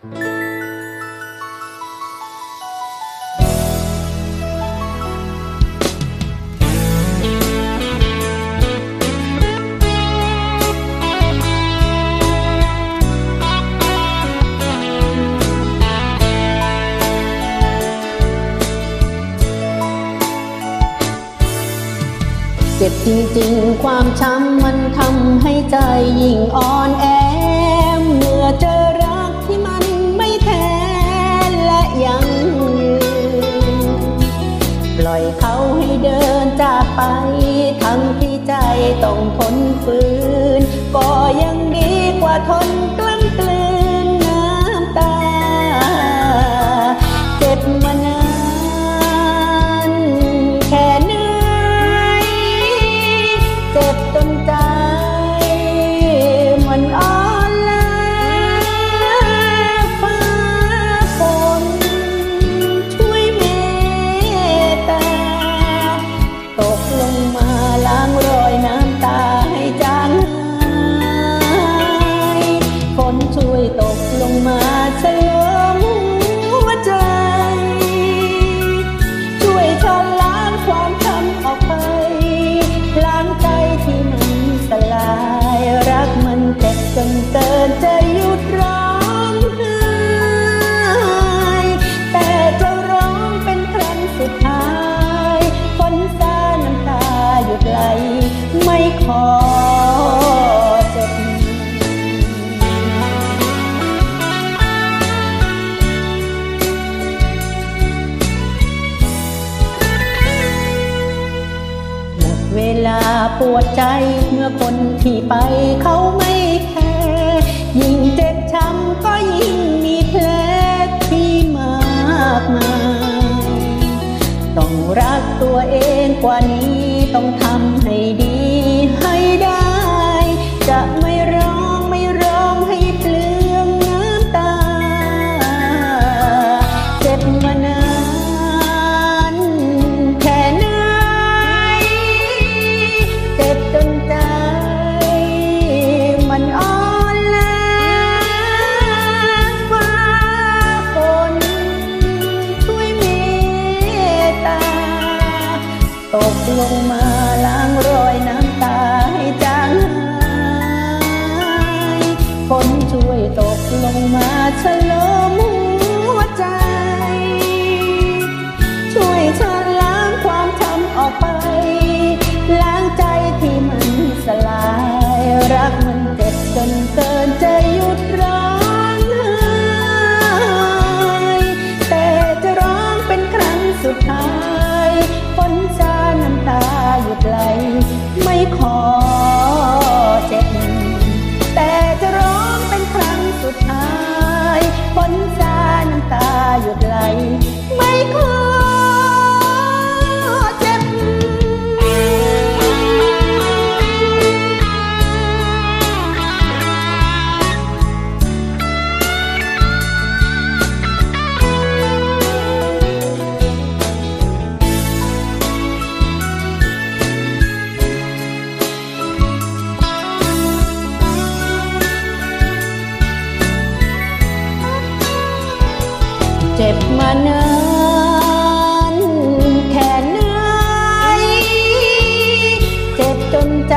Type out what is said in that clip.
เจ็บจริงๆ ความช้ำมันทำให้ใจยิ่งอ่อนแอเมื่อเจอ ต้องทนฝืน ก็ยังดีกว่าทน ปวดใจเมื่อคนที่ไปเขาไม่แคร์ยิ่งเจ็บช้ำก็ยิ่งมีแผลที่มากมายต้องรักตัวเองกว่านี้ต้องทำให้ดีให้ได้จะไม่ ตกลงมาล้างรอยน้ำตาให้จางหายฝนช่วยตกลงมาชะลอ เจ็บมาเนิ่นแค่ไหนเจ็บจนใจ